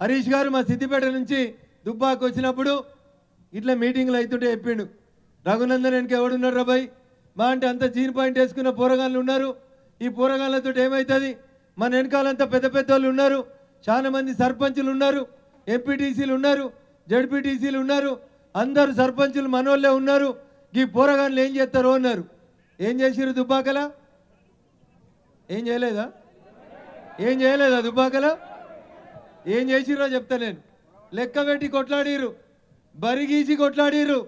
హరీష్ గారు మా సిద్దిపేట నుంచి దుబ్బాకు వచ్చినప్పుడు ఇట్లా మీటింగ్లు అవుతుంటే చెప్పిండు రఘునందన్ వెనక ఎవడున్నారు రాబాయ్ మా అంటే అంత జీన్ పాయింట్ వేసుకున్న పోరగాళ్ళు ఉన్నారు. ఈ పోరగాళ్ళతో ఏమవుతుంది మన వెనకాలంతా పెద్ద పెద్ద వాళ్ళు ఉన్నారు. చాలా మంది సర్పంచులు ఉన్నారు. ఎంపీటీసీలు ఉన్నారు. జడ్పీటీసీలు ఉన్నారు. అందరు సర్పంచులు మనోళ్ళే ఉన్నారు. ఈ పోరగాళ్ళు ఏం చేస్తారు అన్నారు. ఏం చేసిరు దుబ్బాకలా? ఏం చేయలేదా? ఏం చేయలేదా దుబ్బాకలా? ఏం చేసిరో చెప్తా నేను. లెక్క పెట్టి కొట్లాడిరు బరిగీసి కొట్లాడిరు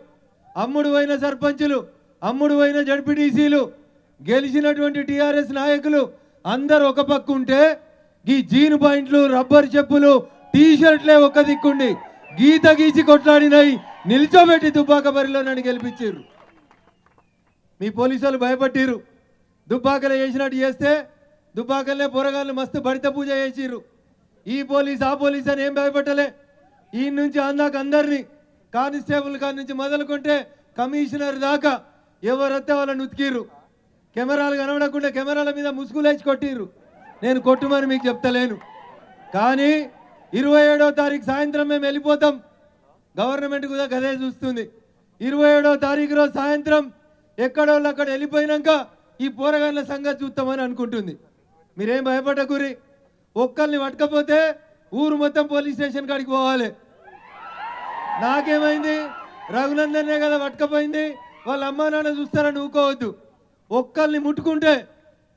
అమ్ముడు పోయిన సర్పంచులు అమ్ముడు పోయిన జడ్పీటీసీలు గెలిచినటువంటి టీఆర్ఎస్ నాయకులు అందరు ఒక పక్క ఉంటే ఈ జీన్ పాయింట్లు రబ్బర్ చెప్పులు టీ షర్ట్లే ఒక దిక్కుండి. గీత గీసి కొట్లాడినాయి నిల్చోబెట్టి దుబ్బాక బరిలో నన్ను గెలిపించారు మీ పోలీసు వాళ్ళు భయపట్టిరు దుబ్బాకలు చేసినట్టు చేస్తే దుబ్బాకలనే పొరగాళ్ళు మస్తు బడిత పూజ చేసిర్రు. ఈ పోలీస్ ఆ పోలీస్ అని ఏం భయపట్టలే ఈ నుంచి అందాక అందరినీ కానిస్టేబుల్ కాడి నుంచి మొదలుకుంటే కమిషనర్ దాకా ఎవరైతే వాళ్ళని ఉతికిర్రు. కెమెరాలు కనబడకుండా కెమెరాల మీద ముసుగులేసి కొట్టిర్రు. నేను కొట్టుమని మీకు చెప్తలేను. కానీ ఇరవై ఏడో తారీఖు సాయంత్రం మేము వెళ్ళిపోతాం. గవర్నమెంట్ కూడా గదే చూస్తుంది. ఇరవై ఏడో తారీఖు రోజు సాయంత్రం ఎక్కడోళ్ళు అక్కడ వెళ్ళిపోయినాక ఈ పోరగాళ్ళ సంగతి చూస్తామని అనుకుంటుంది. మీరేం భయపడకూరి ఒక్కరిని పట్టకపోతే ఊరు మొత్తం పోలీస్ స్టేషన్ కాడికి పోవాలి. నాకేమైంది? రఘునందనే కదా పట్టకపోయింది. వాళ్ళ అమ్మా నాన్న చూస్తారని ఊకోవద్దు. ఒక్కరిని ముట్టుకుంటే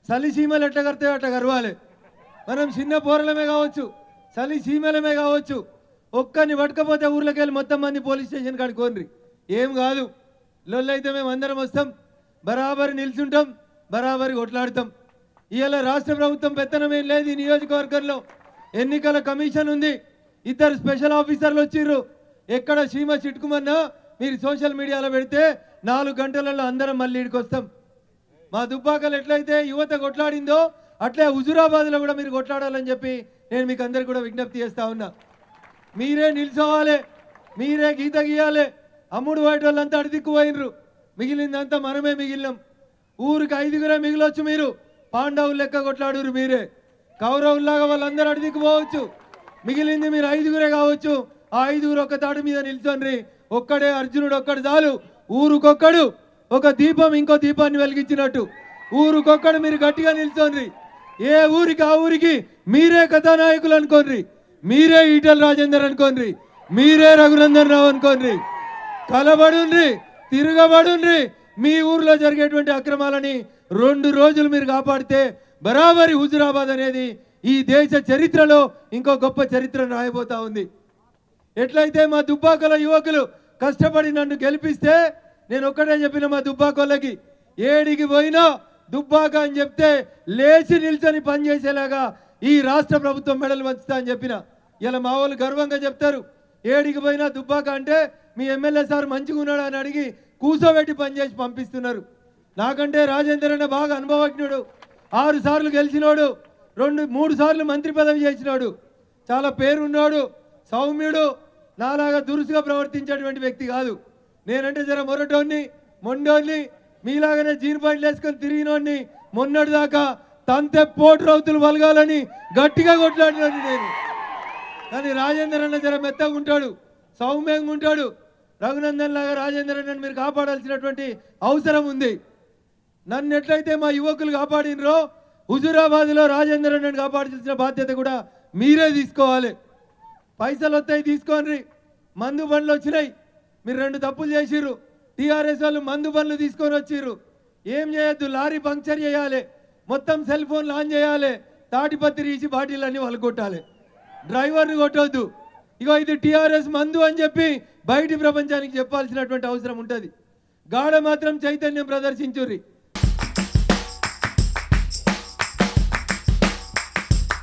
చలి సీమలు ఎట్లా కడితే అట్లా గర్వాలి మనం చిన్న పోరలమే కావచ్చు చలి సీమలమే కావచ్చు. ఒక్కరిని పట్టకపోతే ఊర్లోకి వెళ్ళి మొత్తం మంది పోలీస్ స్టేషన్ కాడికి కోన్రి ఏం కాదు. లొల్లైతే మేము అందరం వస్తాం. బరాబరి నిల్చుంటాం. బరాబరి కొట్లాడతాం. ఇవాళ రాష్ట్ర ప్రభుత్వం పెత్తనం ఏం లేదు ఈ నియోజకవర్గంలో. ఎన్నికల కమిషన్ ఉంది. ఇద్దరు స్పెషల్ ఆఫీసర్లు వచ్చిర్రు. ఎక్కడ సీమ చిట్టుకుమన్నా మీరు సోషల్ మీడియాలో పెడితే నాలుగు గంటలలో అందరం మళ్ళీ ఇక్కడికి వస్తాం. మా దుబ్బాకలు ఎట్లయితే యువత కొట్లాడిందో అట్లే హుజురాబాద్లో కూడా మీరు కొట్లాడాలని చెప్పి నేను మీకు అందరికి కూడా విజ్ఞప్తి చేస్తా ఉన్నా. మీరే నిల్చోవాలి. మీరే గీత గీయాలి. అమ్ముడు వాటి వాళ్ళంతా అడిదిక్కుపోయినరు మిగిలిందంతా మనమే మిగిలినాం. ఊరికి ఐదుగురే మిగిలొచ్చు మీరు. పాండవులు లెక్క కొట్లాడురు మీరే. కౌరవుల్లాగా వాళ్ళందరూ అడిదిక్కుపోవచ్చు మిగిలింది మీరు ఐదుగురే కావచ్చు. ఆ ఐదుగురు ఒక తాడు మీద నిల్చోండి ఒక్కడే అర్జునుడు ఒక్కడు చాలు. ఊరుకొక్కడు ఒక దీపం ఇంకో దీపాన్ని వెలిగించినట్టు. ఊరుకొక్కడు మీరు గట్టిగా నిల్చోండి ఏ ఊరికి ఆ ఊరికి మీరే కథానాయకులు అనుకోండి మీరే ఈటల రాజేందర్ అనుకోండి మీరే రఘునందన్ రావు అనుకోండి కలబడుండ్రి తిరగబడుండ్రి మీ ఊర్లో జరిగేటువంటి అక్రమాలని రెండు రోజులు మీరు కాపాడితే బరాబరి హుజురాబాద్ అనేది ఈ దేశ చరిత్రలో ఇంకో గొప్ప చరిత్ర రాయబోతా ఉంది. ఎట్లయితే మా దుబ్బాకల యువకులు కష్టపడి నన్ను గెలిపిస్తే నేను ఒక్కటే చెప్పిన మా దుబ్బాకోళ్ళకి ఏడికి పోయినా దుబ్బాక అని చెప్తే లేచి నిల్చొని పనిచేసేలాగా ఈ రాష్ట్ర ప్రభుత్వం మెడలు వంచుతా అని చెప్పిన. ఇలా మా వాళ్ళు గర్వంగా చెప్తారు. ఏడికి పోయినా దుబ్బాక అంటే మీ ఎమ్మెల్యే సార్ మంచిగా ఉన్నాడు అని అడిగి కూసోబెట్టి పనిచేసి పంపిస్తున్నారు. నాకంటే రాజేందర్ అన్న బాగా అనుభవజ్ఞుడు. ఆరు సార్లు గెలిచినోడు రెండు మూడు సార్లు మంత్రి పదవి చేసినాడు. చాలా పేరున్నాడు సౌమ్యుడు నాలాగా దురుసుగా ప్రవర్తించేటువంటి వ్యక్తి కాదు. నేనంటే జర మొరటోన్ని మొండోన్ని మీలాగానే జీన్ పాయింట్లు వేసుకొని తిరిగినోడిని మొన్నటి దాకా తంతె పోటు రౌతులు వలగాలని గట్టిగా కొట్లాడినోడిని నేను. కానీ రాజేందర్ అన్న జర మెత్తగా ఉంటాడు సౌమ్యంగా ఉంటాడు. రఘునందన్ లాగా రాజేందర్ అన్నని మీరు కాపాడాల్సినటువంటి అవసరం ఉంది. నన్ను ఎట్లయితే మా యువకులు కాపాడినరో హుజురాబాద్లో రాజేంద్ర నన్ను కాపాడాల్సిన బాధ్యత కూడా మీరే తీసుకోవాలి. పైసలు వస్తాయి తీసుకోండి. మందు బండ్లు వచ్చినాయి. మీరు రెండు తప్పులు చేసిర్రు. టీఆర్ఎస్ వాళ్ళు మందు బండ్లు తీసుకొని వచ్చిర్రు. ఏం చేయొద్దు? లారీ పంక్చర్ చేయాలి. మొత్తం సెల్ ఫోన్ ఆన్ చేయాలి. తాటిపత్రి ఇచ్చి బాటిల్ అన్ని వాళ్ళు కొట్టాలి. డ్రైవర్ని కొట్టొద్దు. ఇగో ఇది టీఆర్ఎస్ మందు అని చెప్పి బయటి ప్రపంచానికి చెప్పాల్సినటువంటి అవసరం ఉంటుంది. గాఢ మాత్రం చైతన్యం ప్రదర్శించుర్రి.